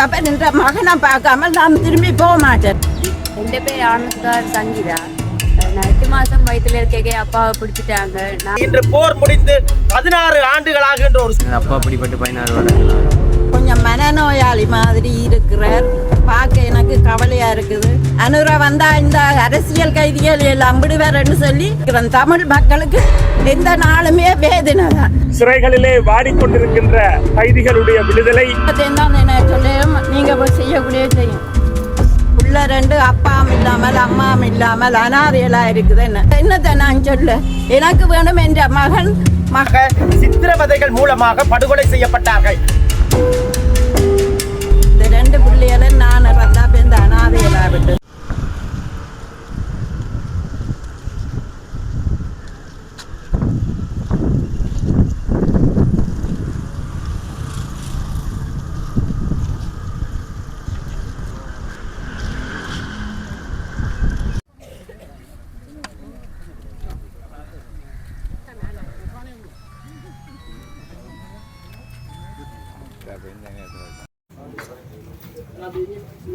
கிடப்ப நின்ற மகனை பார்க்காம நான் திரும்பி போக மாட்டேன். என் பேர் ஆனந்தார் சங்கீதா. நான் எட்டு மாசம் வயித்துல இருக்கே அப்பாவை பிடிச்சிட்டாங்க. நான் இன்று போர் முடிந்து பதினாறு ஆண்டுகளாகின்ற ஒரு அப்பா பிடிப்பட்டு பதினாறு வருடங்களா கொஞ்சம் மனநோயாளி மாதிரி இருக்கிறார். பார்க்க எனக்கு கவலையா இருக்குது. அனுரா வந்தா இந்த அரசியல் கைதிகள் எல்லாம் விடுவார்னு சொல்லி தமிழ் மக்களுக்கு எந்த நாளுமே வேதனை தான் சிறைகளிலே வாடிக்கொண்டிருக்கின்ற கைதிகளுடைய விடுதலை. தான் என்ன சொல்லும் நீங்க போய் செய்யக்கூடிய செய்யும். உள்ள ரெண்டு அப்பாவும் இல்லாமல் அம்மாவும் இல்லாமல் அனாதைகளா இருக்குது என்ன என்னத்தை நான் சொல்ல? எனக்கு வேணும் என்ற மகன் மக சித்திரவதைகள் மூலமாக படுகொலை செய்யப்பட்டார்கள். ரெண்டு பிள்ளைகளை நான் இறந்தா இப்ப இந்த விட்டு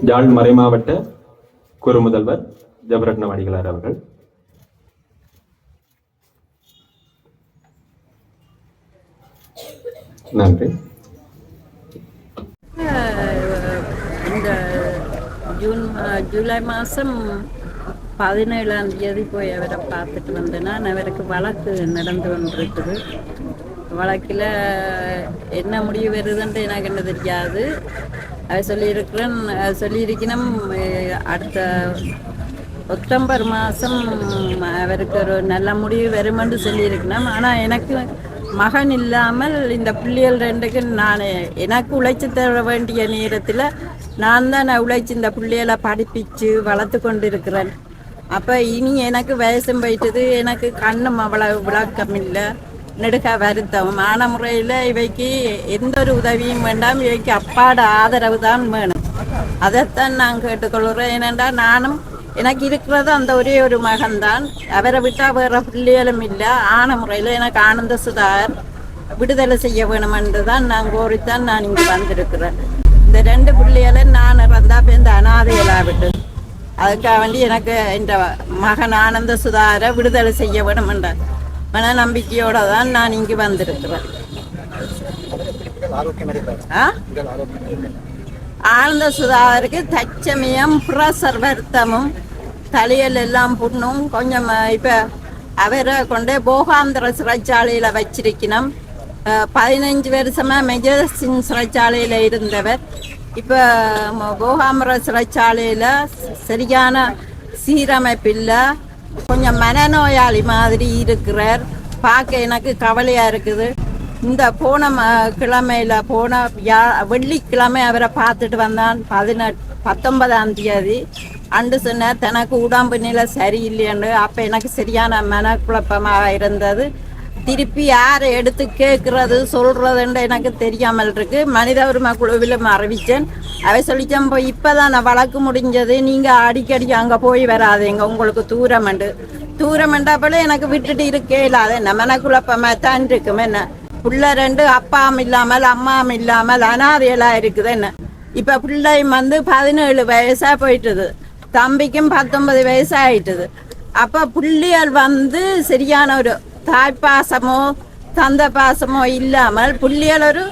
யாழ் மறைமாவட்ட குறுமுதல்வர் ஜபரட்ன வடிகளார் அவர்கள். நன்றி. இந்த ஜூன் மா- ஜூலை மாதம் பதினேழாம் தேதி போய் அவரை பார்த்துட்டு வந்தேன்னா அவருக்கு வழக்கு நடந்து கொண்டிருக்குது. வழக்கில் என்ன முடிவு வருதுன்ட்டு எனக்கு என்ன தெரியாது. சொல்லியிருக்கிறேன் சொல்லியிருக்கணும். அடுத்த அக்டோபர் மாதம் அவருக்கு ஒரு நல்ல முடிவு வருமென்று சொல்லியிருக்கணும். ஆனால் எனக்கு மகன் இல்லாமல் இந்த பிள்ளைகள் ரெண்டுக்கு நான் எனக்கு உழைச்சி தர வேண்டிய நேரத்தில் நான் தான் நான் உழைச்சி இந்த பிள்ளைகளை படிப்பிச்சு வளர்த்து கொண்டு இருக்கிறேன் அப்போ இனி எனக்கு வயசும் போயிட்டது எனக்கு கண்ணும் அவ்வளவு விளக்கம் இல்லை நெடுக வருத்தம். ஆன முறையில் இவைக்கு எந்த ஒரு உதவியும் வேண்டாம். இவைக்கு அப்பாட ஆதரவு தான் வேணும். அதைத்தான் நான் கேட்டுக்கொள்கிறேன். ஏனென்றால் நானும் எனக்கு இருக்கிறது அந்த ஒரே ஒரு மகன்தான். அவரை விட்டால் வேற பிள்ளைகளும் இல்லை. ஆன முறையில் எனக்கு ஆனந்த சுதார் விடுதலை செய்ய வேணும் என்று தான் நான் கோரித்தான் நான் இங்கே வந்திருக்கிறேன். இந்த ரெண்டு பிள்ளைகளை நான் இறந்தா இந்த அனாதைகளா விட்டு அதுக்காக வேண்டி எனக்கு இந்த மகன் ஆனந்த சுதாரை விடுதலை செய்ய வேணும் என்ற மன நம்பிக்கையோட தான் நான் இங்கு வந்திருக்கிறேன். ஆ? சுதாகருக்கு தச்சமயம் பிரசர் வருத்தமும் தலையில் எல்லாம் புண்ணும். கொஞ்சம் இப்போ அவரை கொண்டு போகாந்திர சிறைச்சாலையில் வச்சிருக்கணும். பதினஞ்சு வருஷமா மெஜர்சின் சிறைச்சாலையில் இருந்தவர். இப்போ போகாமர சிறைச்சாலையில் சரியான சீரமைப்பில்லை. கொஞ்சம் மனநோயாளி மாதிரி இருக்கிறார். பார்க்க எனக்கு கவலையாக இருக்குது. இந்த போன ம- கிழமையில போன யா வெள்ளிக்கிழமை அவரை பார்த்துட்டு வந்தான். பதினெட் பத்தொன்பதாம் தேதி. அண்டு சொன்னார் தனக்கு உடம்பு நிலை சரியில்லைன்னு அப்போ எனக்கு சரியான மனக்குழப்பமாக இருந்தது. திருப்பி யாரை எடுத்து கேட்கறது சொல்றதுன்னு எனக்கு தெரியாமல் இருக்கு. மனித உரிமை குழுவில் அறிவித்தேன் அவை சொல்லிச்சேன் போய் இப்போதான் நான் வழக்கு முடிஞ்சது. நீங்கள் அடிக்கடி அங்கே போய் வராதீங்க. உங்களுக்கு தூரமண்டு தூரம் போல எனக்கு விட்டுட்டு இருக்கே இல்லாத என்ன மனக்குழப்பமாக தான் இருக்கும். என்ன? பிள்ளை ரெண்டு அப்பாவும் இல்லாமல் அம்மாவும் இல்லாமல் அனாதையெல்லாம் இருக்குது. என்ன? இப்போ பிள்ளை வந்து பதினேழு வயசாக போயிட்டுது. தம்பிக்கும் பத்தொன்பது வயசாக ஆயிட்டுது. அப்போ புள்ளிகள் வந்து சரியான ஒரு தாய்ப்பாசமோ தந்த பாசமோ இல்லாமல் புள்ளிகள் ஒரு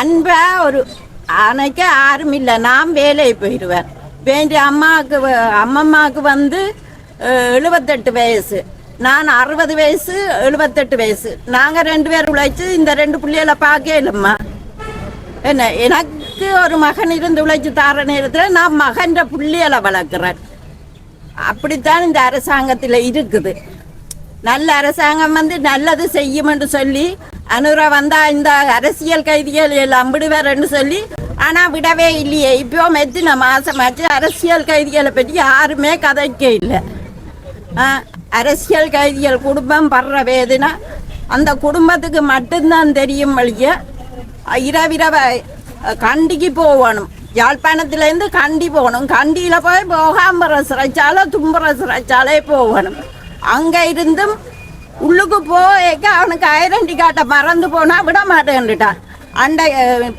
அன்பா ஒரு அன்னைக்கு யாரும் இல்லை நான் வேலைக்கு போயிடுவேன் வேண்டிய அம்மாவுக்கு வ- அம்மம்மாவுக்கு வந்து எழுபத்தெட்டு வயசு. நான் அறுபது வயசு எழுபத்தெட்டு வயசு. நாங்கள் ரெண்டு பேரும் உழைச்சி இந்த ரெண்டு பிள்ளைகளை பார்க்க இல்லைம்மா. என்ன எனக்கு ஒரு மகன் இருந்து உழைச்சி தார நேரத்தில் நான் மகன்ற பிள்ளைகளை வளர்க்குறேன். அப்படித்தான் இந்த அரசாங்கத்தில் இருக்குது. நல்ல அரசாங்கம் வந்து நல்லது செய்யும் என்று சொல்லி அனுரா வந்தா இந்த அரசியல் கைதிகள் எல்லாம் விடுவார்னு சொல்லி ஆனா விடவே இல்லையே. இப்போ எத்தனை மாசமாச்சு அரசியல் கைதிகளை பற்றி யாருமே கதைக்க இல்லை. ஆ, அரசியல் கைதிகள் குடும்பம் படுற வேதனை. அந்த குடும்பத்துக்கு மட்டும்தான் தெரியும் வழிய இரவிரவ கண்டிக்கு போகணும். யாழ்ப்பாணத்துலேருந்து கண்டி போகணும். கண்டியில் போய் போகாம்பர சிறைச்சாலை தும்புற சிறைச்சாலே போகணும். அங்கே இருந்தும் உள்ளுக்கு போய்க்க அவனுக்கு ஐடென்டி கார்டை மறந்து போனால் விட மாட்டேன்ட்டான் அண்டை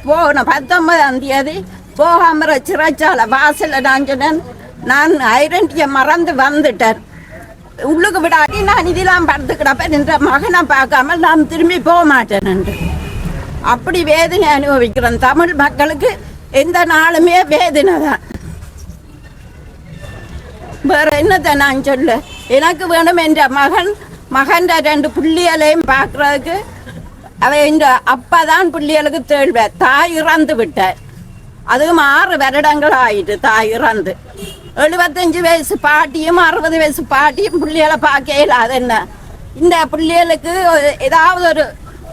போன பத்தொன்பதாம் தேதி போகாமற சிறைச்சாலை வாசலில் நான் சொன்னேன் நான் ஐடென்டிட்டியை மறந்து வந்துட்டேன். உள்ளுக்கு விடாட்டி நான் இதெல்லாம் படுத்து என்ற மகனை பார்க்காம நான் திரும்பி போக மாட்டேன் அப்படி வேதனை அனுபவிக்கிறேன் தமிழ் மக்களுக்கு எந்த நாளுமே வேதனை தான். வேற என்னத்தை நான் சொல்ல? எனக்கு வேணும் என்ற மகன் மகன்ற ரெண்டு புள்ளிகளையும் பார்க்கறதுக்கு. அவ இந்த அப்பா தான் புள்ளிகளுக்கு தேழ்வ. தாய் இறந்து விட்டார் அதுவும் ஆறு வருடங்கள் ஆயிட்டு தாய் இறந்து. எழுபத்தஞ்சு வயசு பாட்டியும் அறுபது வயசு பாட்டியும் புள்ளிகளை பார்க்க இயலாது என்ன? இந்த பிள்ளைகளுக்கு ஒரு- ஏதாவது ஒரு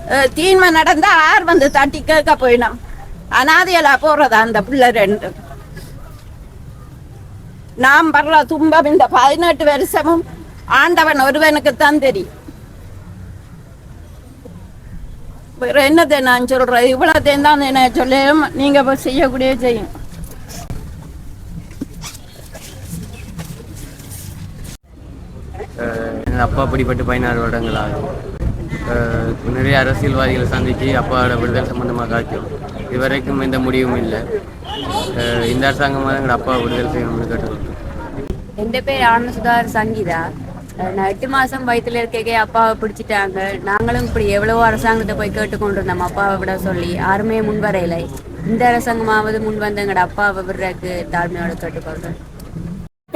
அஹ், தீன்மை நடந்தா ஆர் வந்து தட்டி கேட்க போயிடும் அனாதையலா போறதா அந்த பிள்ளை ரெண்டு நாம் படுற துன்பம் இந்த பதினெட்டு வருஷமும் ஆண்டவன் ஒருவனுக்கு தான் தெரியும். வேற என்னத்தை நான் சொல்றேன் இவ்வளோத்தையும் தான் என்ன சொல்ல நீங்க இப்போ செய்யக்கூடிய செய்யும். அஹ் அப்பா பிடிப்பட்டு பதினாறு வருடங்கள் ஆகும் நிறைய அரசியல்வாதிகளை சந்தித்து அப்பாவோட விடுதலை சம்பந்தமாக காய்ச்சோம் இதுவரைக்கும் எந்த முடிவும் இல்லை. இந்த அரசாங்கமாக எங்கள் அப்பா விடுதலை செய்யணும்னு கேட்டுக்கொள்கிறோம் என் பேர் ஆனசுதார் சங்கீதா? நான் எட்டு மாசம் வயித்துல இருக்கே அப்பாவை பிடிச்சிட்டாங்க. நாங்களும் இப்படி எவ்வளவோ அரசாங்கத்தை போய் கேட்டுக்கொண்டு இருந்தோம் அப்பாவை விட சொல்லி. யாருமே முன்வரையில. இந்த அரசாங்கமாவது முன் வந்து எங்களோட அப்பாவை விடுறதுக்கு தாழ்மையோட கேட்டுக்கொள்றேன்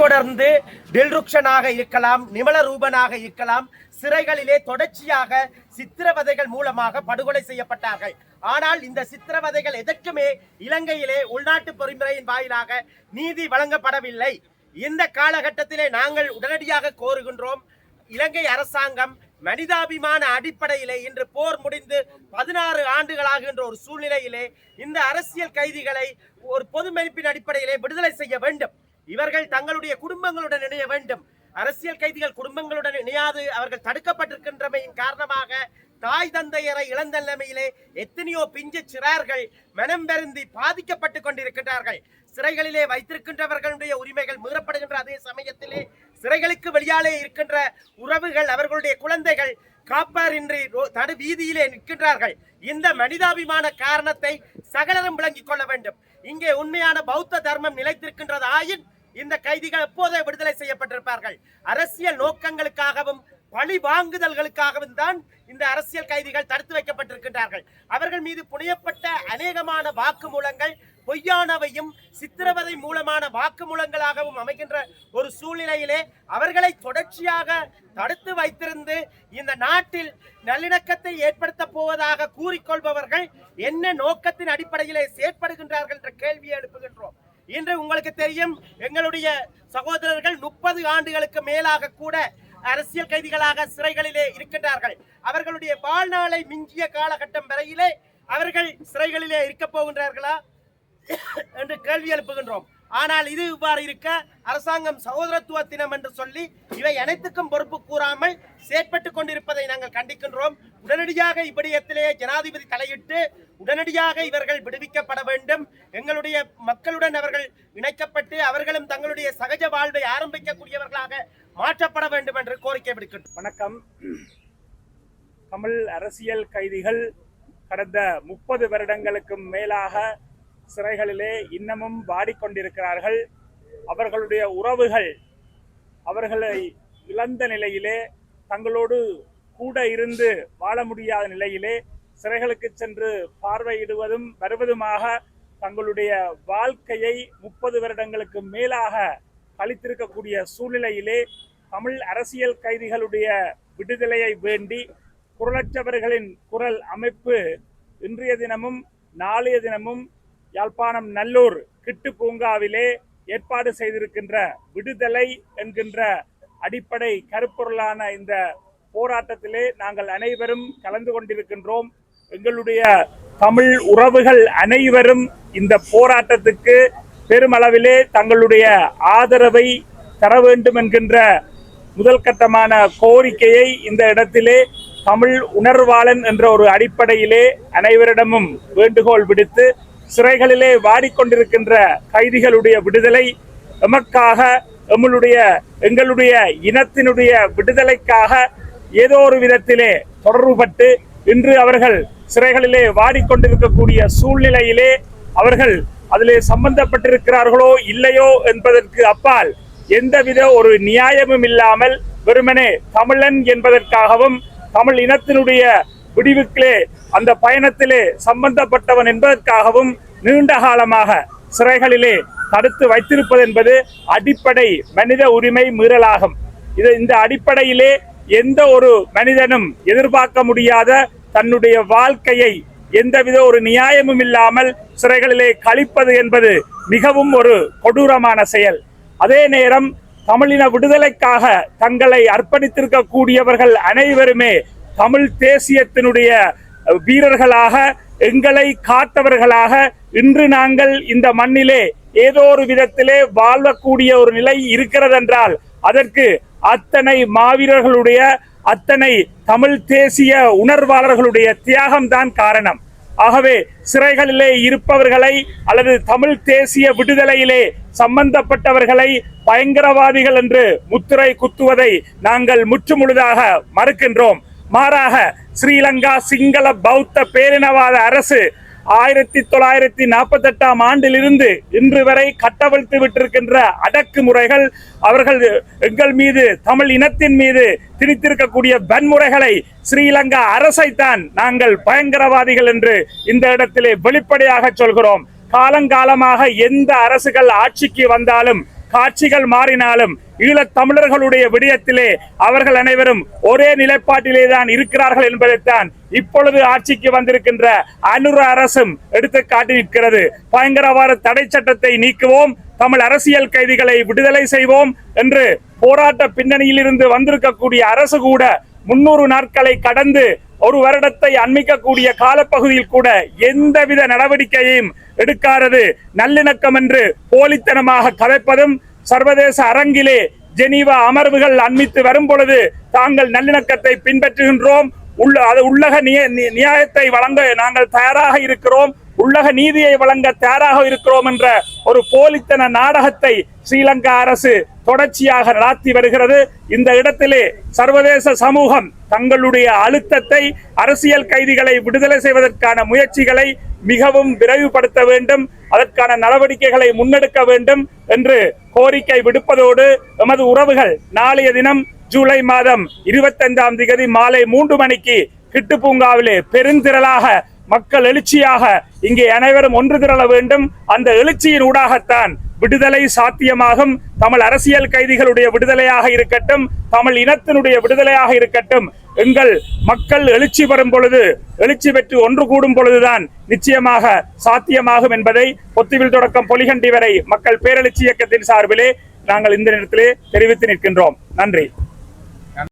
தொடர்ந்து டில்ருக்ஷனாக இருக்கலாம் நிமல ரூபனாக இருக்கலாம் சிறைகளிலே தொடர்ச்சியாக சித்திரவதைகள் மூலமாக படுகொலை செய்யப்பட்டார்கள். ஆனால் இந்த சித்திரவதைகள் எதற்குமே இலங்கையிலே உள்நாட்டு பொறிமுறையின் வாயிலாக நீதி வழங்கப்படவில்லை. இந்த காலகட்டத்திலே நாங்கள் உடனடியாக கோருகின்றோம் இலங்கை அரசாங்கம் மனிதாபிமான அடிப்படையிலே இன்று போர் முடிந்து பதினாறு ஆண்டுகளாகின்ற ஒரு சூழ்நிலையிலே இந்த அரசியல் கைதிகளை ஒரு பொது மதிப்பின் அடிப்படையிலே விடுதலை செய்ய வேண்டும். இவர்கள் தங்களுடைய குடும்பங்களுடன் இணைய வேண்டும். அரசியல் கைதிகள் குடும்பங்களுடன் இணையாது அவர்கள் தடுக்கப்பட்டிருக்கின்றமையின் காரணமாக தாய் தந்தையரை இழந்த நிலைமையிலே எத்தனையோ பிஞ்சு சிறார்கள் மனம் பெருந்தி பாதிக்கப்பட்டு கொண்டிருக்கின்றார்கள். சிறைகளிலே வைத்திருக்கின்றவர்களுடைய உரிமைகள் மீறப்படுகின்ற அதே சமயத்திலே சிறைகளுக்கு வெளியாலே இருக்கின்ற உறவுகள் அவர்களுடைய குழந்தைகள் காப்பாரின்றி ரோ- வீதியிலே நிற்கின்றார்கள். இந்த மனிதாபிமான காரணத்தை சகலரும் விளங்கிக் கொள்ள வேண்டும். இங்கே உண்மையான பௌத்த தர்மம் நிலைத்திருக்கின்றது ஆயின் இந்த கைதிகள் எப்போதே விடுதலை செய்யப்பட்டிருப்பார்கள். அரசியல் நோக்கங்களுக்காகவும் பழி வாங்குதல்களுக்காகவும் தான் இந்த அரசியல் கைதிகள் தடுத்து வைக்கப்பட்டிருக்கின்றார்கள். அவர்கள் மீது புனையப்பட்ட அநேகமான வாக்குமூலங்கள் பொய்யானவையும் சித்திரவதை மூலமான வாக்குமூலங்களாகவும் அமைகின்ற ஒரு சூழ்நிலையிலே அவர்களை தொடர்ச்சியாக தடுத்து வைத்திருந்து இந்த நாட்டில் நல்லிணக்கத்தை ஏற்படுத்த போவதாக கூறிக்கொள்பவர்கள் என்ன நோக்கத்தின் அடிப்படையிலே செயற்படுகின்றார்கள் என்ற கேள்வியை எழுப்புகின்றோம். இன்று உங்களுக்கு தெரியும் எங்களுடைய சகோதரர்கள் முப்பது ஆண்டுகளுக்கு மேலாக கூட அரசியல் கைதிகளாக சிறைகளிலே இருக்கின்றார்கள். அவர்களுடைய வாழ்நாளை மிஞ்சிய காலகட்டம் வரையிலே அவர்கள் சிறைகளிலே இருக்க போகின்றார்களா? என்று கேள்வி எழுப்புகின்றோம். ஆனால் இது இவ்வாறு இருக்க அரசாங்கம் சகோதரத்துவ தினம் என்று சொல்லி இவை அனைத்துக்கும் பொறுப்பு கூறாமல் செயற்பட்டுக் கொண்டிருப்பதை நாங்கள் கண்டிக்கின்றோம். உடனடியாக இப்படியத்திலேயே ஜனாதிபதி தலையிட்டு உடனடியாக இவர்கள் விடுவிக்கப்பட வேண்டும். எங்களுடைய மக்களுடன் அவர்கள் இணைக்கப்பட்டு அவர்களும் தங்களுடைய சகஜ வாழ்வை ஆரம்பிக்கக்கூடியவர்களாக மாற்றப்பட வேண்டும் என்று கோரிக்கை விடுக்கின்றோம். வணக்கம். தமிழ் அரசியல் கைதிகள் கடந்த முப்பது வருடங்களுக்கும் மேலாக சிறைகளிலே இன்னமும் வாடிக்கொண்டிருக்கிறார்கள். அவர்களுடைய உறவுகள் அவர்களை இழந்த நிலையிலே தங்களோடு கூட இருந்து வாழ முடியாத நிலையிலே சிறைகளுக்கு சென்று பார்வையிடுவதும் வருவதுமாக தங்களுடைய வாழ்க்கையை முப்பது வருடங்களுக்கு மேலாக கழித்திருக்கக்கூடிய சூழ்நிலையிலே தமிழ் அரசியல் கைதிகளுடைய விடுதலையை வேண்டி குரலற்றவர்களின் குரல் அமைப்பு இன்றைய தினமும் நாளைய தினமும் யாழ்ப்பாணம் நல்லூர் கிட்டு பூங்காவிலே ஏற்பாடு செய்திருக்கின்ற விடுதலை என்கின்ற அடிப்படை கருப்பொருளான இந்த போராட்டத்திலே நாங்கள் அனைவரும் கலந்து கொண்டிருக்கின்றோம். எங்களுடைய தமிழ் உறவுகள் அனைவரும் இந்த போராட்டத்துக்கு பெருமளவிலே தங்களுடைய ஆதரவை தர வேண்டும் என்கின்ற முதல் கட்டமான கோரிக்கையை இந்த இடத்திலே தமிழ் உணர்வாளன் என்ற ஒரு அடிப்படையிலே அனைவரிடமும் வேண்டுகோள் விடுத்து சிறைகளிலே வாடிக்கொண்டிருக்கின்ற கைதிகளுடைய விடுதலை எமக்காக எம்முடைய எங்களுடைய இனத்தினுடைய விடுதலைக்காக ஏதோ ஒரு விதத்திலே தொடர்புபட்டு இன்று அவர்கள் சிறைகளிலே வாடிக்கொண்டிருக்கக்கூடிய சூழ்நிலையிலே அவர்கள் அதிலே சம்பந்தப்பட்டிருக்கிறார்களோ இல்லையோ என்பதற்கு அப்பால் எந்தவித ஒரு நியாயமும் இல்லாமல் வெறுமனே தமிழன் என்பதற்காகவும் தமிழ் இனத்தினுடைய விடிவுக்கிலே அந்த பயணத்திலே சம்பந்தப்பட்டவன் என்பதற்காகவும் நீண்ட காலமாக சிறைகளிலே தடுத்து வைத்திருப்பது என்பது அடிப்படை மனித உரிமை மீறலாகும். இது இந்த அடிப்படையிலே எந்த ஒரு மனிதனும் எதிர்பார்க்க முடியாத தன்னுடைய வாழ்க்கையை எந்தவித ஒரு நியாயமும் இல்லாமல் சிறைகளிலே கழிப்பது என்பது மிகவும் ஒரு கொடூரமான செயல். அதே நேரம் தமிழின விடுதலைக்காக தங்களை அர்ப்பணித்திருக்கக்கூடியவர்கள் அனைவருமே தமிழ் தேசியத்தினுடைய வீரர்களாக எங்களை காத்தவர்களாக இன்று நாங்கள் இந்த மண்ணிலே ஏதோ ஒரு விதத்திலே வாழக்கூடிய ஒரு நிலை இருக்கிறதென்றால் அதற்கு அத்தனை மாவீரர்களுடைய அத்தனை தமிழ் தேசிய உணர்வாளர்களுடைய தியாகம்தான் காரணம். ஆகவே சிறைகளிலே இருப்பவர்களை அல்லது தமிழ் தேசிய விடுதலையிலே சம்பந்தப்பட்டவர்களை பயங்கரவாதிகள் என்று முத்திரை குத்துவதை நாங்கள் முற்றுமுழுதாக மறுக்கின்றோம். மாறாக ஸ்ரீலங்கா சிங்கள பௌத்த பேரினவாத அரசு ஆயிரத்தி தொள்ளாயிரத்தி நாற்பத்தி எட்டாம் ஆண்டிலிருந்து இன்று வரை கட்டவிழ்த்து விட்டிருக்கின்ற அடக்குமுறைகள் அவர்கள் எங்கள் மீது தமிழ் இனத்தின் மீது திணித்திருக்கக்கூடிய வன்முறைகளை ஸ்ரீலங்கா அரசைத்தான் நாங்கள் பயங்கரவாதிகள் என்று இந்த இடத்திலே வெளிப்படையாக சொல்கிறோம். காலங்காலமாக எந்த அரசுகள் ஆட்சிக்கு வந்தாலும் காட்சிகள் மாறினாலும் ஈழத் தமிழர்களுடைய விடயத்திலே அவர்கள் அனைவரும் ஒரே நிலைப்பாட்டிலே தான் இருக்கிறார்கள் என்பதைத்தான் இப்பொழுது ஆட்சிக்கு வந்திருக்கின்ற அனுர அரசும் எடுத்து காட்டி நிற்கிறது. பயங்கரவாத தடை சட்டத்தை நீக்குவோம் தமிழ் அரசியல் கைதிகளை விடுதலை செய்வோம் என்று போராட்ட பின்னணியில் இருந்து வந்திருக்கக்கூடிய அரசு கூட முன்னூறு நாட்களை கடந்து ஒரு வருடத்தை அண்மிக்கக்கூடிய காலப்பகுதியில் கூட எந்தவித நடவடிக்கையையும் எடுக்காதது நல்லிணக்கம் என்று போலித்தனமாக கதைப்பதும் சர்வதேச அரங்கிலே ஜெனீவா அமர்வுகள் அண்மித்து வரும் பொழுது தாங்கள் நல்லிணக்கத்தை பின்பற்றுகின்றோம். உள்ள அது உள்ளக நிய- நியாயத்தை வழங்க நாங்கள் தயாராக இருக்கிறோம். உள்ளக நீதியை வழங்க தயாராக இருக்கிறோம் என்ற ஒரு போலித்தன நாடகத்தை ஸ்ரீலங்கா அரசு தொடர்ச்சியாக நடாத்தி வருகிறது. இந்த இடத்திலே சர்வதேச சமூகம் தங்களுடைய அழுத்தத்தை அரசியல் கைதிகளை விடுதலை செய்வதற்கான முயற்சிகளை மிகவும் விரைவுபடுத்த வேண்டும். அதற்கான நடவடிக்கைகளை முன்னெடுக்க வேண்டும் என்று கோரிக்கை விடுப்பதோடு எமது உறவுகள் நாளைய தினம் ஜூலை மாதம் இருபத்தைந்தாம் திகதி மாலை மூன்று மணிக்கு கிட்டு பூங்காவிலே பெருந்திரளாக மக்கள் எழுச்சியாக இங்கே அனைவரும் ஒன்று திரள வேண்டும். அந்த எழுச்சியின் ஊடாகத்தான் விடுதலை சாத்தியமாகும். தமிழ் அரசியல் கைதிகளுடைய விடுதலையாக இருக்கட்டும் தமிழ் இனத்தினுடைய விடுதலையாக இருக்கட்டும் எங்கள் மக்கள் எழுச்சி பெறும் பொழுது எழுச்சி பெற்று ஒன்று கூடும் பொழுதுதான் நிச்சயமாக சாத்தியமாகும் என்பதை பொத்துவில் தொடக்கம் பொலிகண்டி வரை மக்கள் பேரெழுச்சி இயக்கத்தின் சார்பிலே நாங்கள் இந்த நேரத்திலே தெரிவித்து நிற்கின்றோம். நன்றி.